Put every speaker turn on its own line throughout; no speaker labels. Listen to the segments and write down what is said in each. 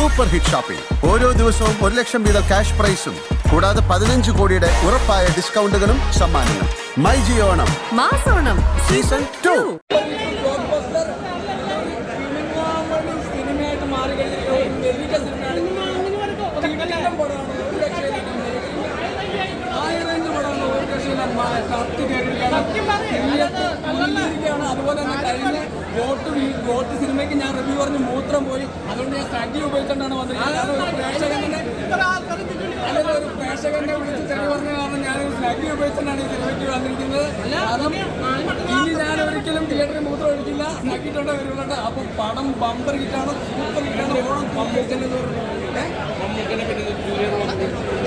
Super hit shopping ഓരോ ദിവസവും ഒരു ലക്ഷം വീതം ക്യാഷ് പ്രൈസും. കൂടാതെ പതിനഞ്ച് കോടിയുടെ ഉറപ്പായ ഡിസ്കൗണ്ടുകളും സമ്മാനങ്ങളും. മൈ ജിയോ ഓണം.
മാസോണം
സീസൺ ടു.
അതുപോലെ തന്നെ കഴിഞ്ഞ ഗോട്ട് ഗോട്ട് സിനിമയ്ക്ക് ഞാൻ റിവ്യൂ പറഞ്ഞ് മൂത്രം പോയി. അതുകൊണ്ട് ഞാൻ സ്ട്രഗിൾ ഉപയോഗിച്ചുകൊണ്ടാണ് വന്നിരിക്കുന്നത് ഒരു അല്ലെങ്കിൽ ഒരു പ്രേക്ഷകനെ വിളിച്ച് തെറി പറഞ്ഞ കാരണം ഞാൻ സ്നഗ്ഗി ഉപയോഗിച്ചിട്ടാണ് ഈ സിനിമയ്ക്ക് വന്നിരിക്കുന്നത്. കാരണം ഇനി ഞാൻ ഒരിക്കലും തിയേറ്ററിൽ മൂത്രം ഒഴിക്കില്ല. സ്നഗ്ഗിട്ടുണ്ട് വരുന്നുണ്ട് അപ്പൊ പടം ബമ്പർ ഹിറ്റാണ് സൂപ്പർ ഹിറ്റാണ്. ഓണം മമ്മൂക്കനെ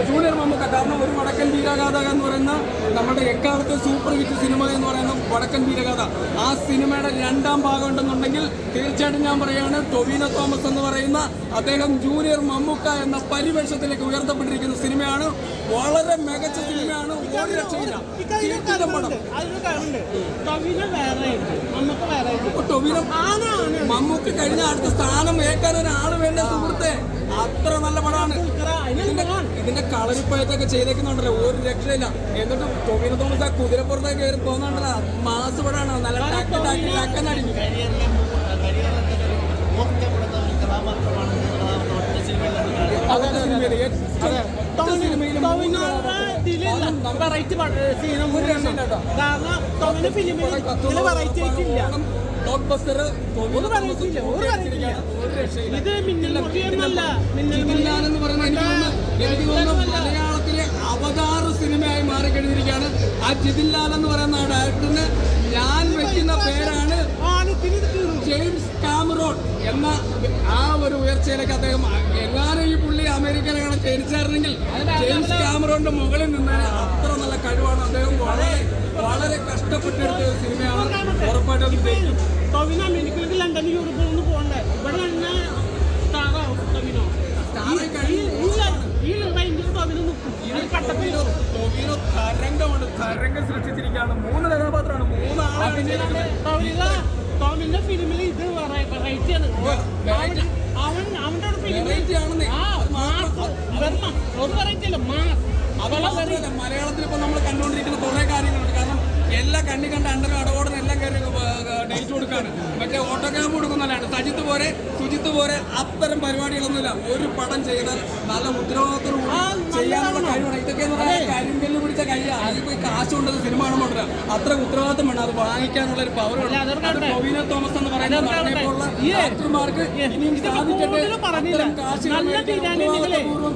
ജൂനിയർ മമ്മൂക്ക. കാരണം ഒരു വടക്കൻ വീരഗാഥ എന്ന് പറയുന്ന നമ്മുടെ എക്കാലത്തെ സൂപ്പർ ഹിറ്റ് സിനിമ വടക്കൻ വീരഗാഥ. ആ സിനിമയുടെ രണ്ടാം ഭാഗം ഉണ്ടെന്നുണ്ടെങ്കിൽ തീർച്ചയായിട്ടും ഞാൻ പറയുകയാണ് ടൊവിനോ തോമസ് എന്ന് പറയുന്ന അദ്ദേഹം ജൂനിയർ മമ്മൂക്ക എന്ന പരിവേഷത്തിലേക്ക് ഉയർത്തപ്പെട്ടിരിക്കുന്ന സിനിമയാണ്. വളരെ മികച്ച സിനിമയാണ്. ഒരു രക്ഷയില്ല. പടം. ടൊവിനോ മമ്മൂക്ക് കഴിഞ്ഞ അടുത്ത സ്ഥാനം ഏക്കാൻ ഒരാൾ വേണ്ട സുഹൃത്തെ. അത്ര നല്ല പടമാണ്. ഇതിന്റെ ഇതിന്റെ കളരിപ്പയത്തൊക്കെ ചെയ്തേക്കുന്നുണ്ടല്ലോ. ഒരു രക്ഷയില്ല. എന്നിട്ടും ടൊവിനോ തോമസ് ആ കുതിരപ്പുറത്തേക്ക് കയറി പോകുന്നുണ്ടല്ലോ. മാസ് പടമാണ്. നല്ല ടാക്ക്
വെറൈറ്റി കാരണം ടൊവിനോ ഫിലിമിൽ വെറൈറ്റി ആയിട്ടില്ല. ഇത് മിന്നൽ
മലയാളത്തിലെ അവതാർ സിനിമയായി മാറിക്കഴിഞ്ഞിരിക്കുകയാണ്. ആ ജിതിൻലാൽ എന്ന് പറയുന്ന ആ ഡയറക്ടറിന് ഞാൻ വെക്കുന്ന പേരാണ് ജെയിംസ് കാമറോൺ എന്ന ആ ഒരു ഉയർച്ചയിലേക്ക് അദ്ദേഹം എങ്ങാനും ഈ പുള്ളി അമേരിക്കയിലാണ് ജനിച്ചായിരുന്നെങ്കിൽ ജെയിംസ് കാമറോണിന്റെ മുകളിൽ നിന്നാൽ അത്ര നല്ല കഴിവാണ്. അദ്ദേഹം വളരെ വളരെ കഷ്ടപ്പെട്ടെടുത്ത സിനിമയാണ്. ഉറപ്പായിട്ടും.
ടൊവിനോ അമേരിക്കയിലേക്ക് ലണ്ടൻ യൂറോപ്പിൽ നിന്ന് പോകണ്ടേ? ഇവിടെ തന്നെ സ്റ്റാറാവും ടൊവിനോ
സ്റ്റാറായി
ഈ-
കഴിഞ്ഞു.
ഈ ഈ റേഞ്ചിൽ ടൊവിനോ നിൽക്കും ഇത്
ടൊവിനോ തരംഗമാണ് തരംഗം സൃഷ്ടിച്ചിരിക്കുകയാണ്. മൂന്ന് കഥാപാത്രമാണ്.
ടൊവിനോ ടൊവിനോ ഫിലിമിൽ ഇത് വെറൈറ്റി ആണ്. അവൻ അവന്റെ ഒരു ഫിലിമിൽ ആ മാസ്. ഒരു വെറൈറ്റി അല്ല മാസ്.
മലയാളത്തിൽ ഇപ്പൊ നമ്മൾ കണ്ടുകൊണ്ടിരിക്കുന്ന കുറെ കാര്യങ്ങളുണ്ട്. കാരണം എല്ലാ കണ്ണി കണ്ട അണ്ടർ അടവോടനെ എല്ലാം പക്ഷേ ഡേറ്റ് കൊടുക്കാണ് മറ്റേ ഓട്ടോ ക്യാമ്പ് കൊടുക്കുന്നതല്ലാണ് സജിത്ത് പോരെ സുജിത്ത് പോരെ അത്തരം പരിപാടികളൊന്നുമില്ല. ഒരു പടം ചെയ്താൽ നല്ല ഉത്തരവാദിത്വം ചെയ്യാനുള്ള കഴിവാണ്. ഇതൊക്കെ എന്ന് പറഞ്ഞാൽ കരിങ്കല്ല് പിടിച്ച കഴിയാണ് അതിൽ പോയി കാശ് കൊണ്ടത് സിനിമ കാണുമ്പോൾ അത്ര ഉത്തരവാദിത്വം വേണം. അത് വാങ്ങിക്കാനുള്ള ഒരു പവർ ടൊവിനോ തോമസ് എന്ന് പറയുന്നവർക്ക് ഇനിയും സാധിക്കട്ടെ. കാശുകൾ
നല്ല ബിരിയാണി
ഉത്തരവാദിത്വപൂർവം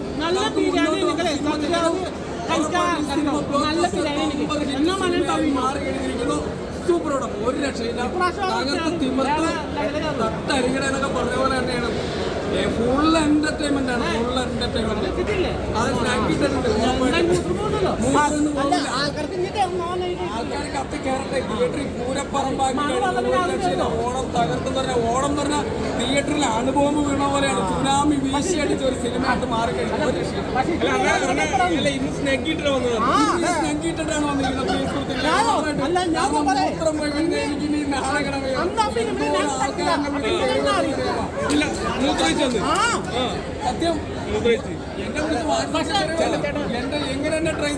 പടം ഒരു രക്ഷയില്ല.
അങ്ങനത്തെ
തകർത്ത് തിമിർത്ത് തട്ടരികട എന്നൊക്കെ പറഞ്ഞ പോലെ തന്നെയാണ്. ഫുൾ എന്റർടൈൻമെന്റ് ആണ്. ഫുൾ എന്റർടൈൻമെന്റ് ആൾക്കാർ കത്തി കയറട്ടെ. തിയേറ്ററിൽ പൂരപ്പറമ്പാക്കി ഓണം തകർത്തെന്ന് പറഞ്ഞാൽ ഓണം പറഞ്ഞ പറഞ്ഞാൽ തിയേറ്ററിൽ അണുബോംബ് വീണ പോലെയാണ്. സുനാമി വീശി അടിച്ച ഒരു സിനിമയായിട്ട് മാറി കഴിഞ്ഞു ഒരു രക്ഷയില്ല. ഇന്ന് സ്നഗ്ഗിയിട്ടിട്ടാണ് വന്നിരിക്കുന്നത്. ഫേസ്ബുക്കിൽ.
അല്ല, ഞാൻ.
മൂത്രം പോയി കഴിഞ്ഞാൽ എനിക്ക് നാളെ കിടന്ന് ഇല്ല, മൂത്രമൊഴിച്ചത്.
ആ
സത്യം എന്നെ വിളിച്ച് എന്റെ എങ്ങനെ എന്നെ ട്രൈ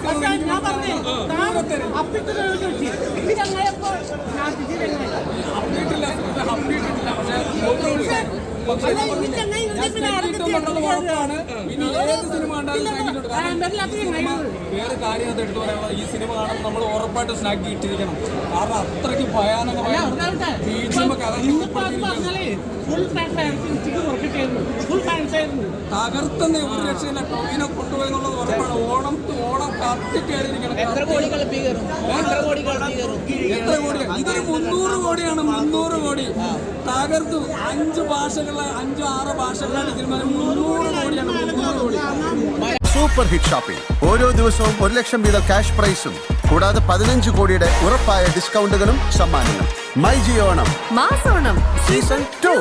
അപ്ഡേറ്റില്ല പക്ഷേ മൂത്രം പക്ഷേ ഉറപ്പാണ്. ഇനി ഏത് സിനിമ കണ്ടാലും സിനിമ വേറെ കാര്യം അത് എടുത്തു പറയാനുള്ളത് ഈ സിനിമ കാണുമ്പോൾ നമ്മൾ ഉറപ്പായിട്ട് സ്നാക്ക് കിട്ടിയിരിക്കണം കാരണം അത്രയ്ക്ക് ഭയാനകമായ ബീജിയം ഒക്കെ അകത്ത്
ഇന്നിപ്പോ അത് പറഞ്ഞാലേ ഫുൾ ഫുൾ
തകർത്തുന്ന ഒരു രക്ഷയില്ല. ടൊവിനെ കൊണ്ടുപോയി എന്നുള്ളത് ഉറപ്പാണ്. ഓണം ഓണം കത്തിക്കേറിയിരിക്കണം. എത്ര കോടി എത്ര കോടി ഇതൊരു മുന്നൂറ് കോടിയാണ്. മുന്നൂറ് കോടി. തകർത്തു അഞ്ച് ഭാഷകളിലെ അഞ്ചോ ആറ് ഭാഷകളിലാണ് ഇതിന് മുന്നൂറ് കോടിയാണ്. മുന്നൂറ് കോടി.
സൂപ്പർ ഹിറ്റ് ഷോപ്പിംഗ് ഓരോ ദിവസവും ഒരു ലക്ഷം വീതം ക്യാഷ് പ്രൈസും കൂടാതെ പതിനഞ്ച് കോടിയുടെ ഉറപ്പായ ഡിസ്കൗണ്ടുകളും സമ്മാനങ്ങളും. മൈ ജിയോണം
മാസോണം.
Season two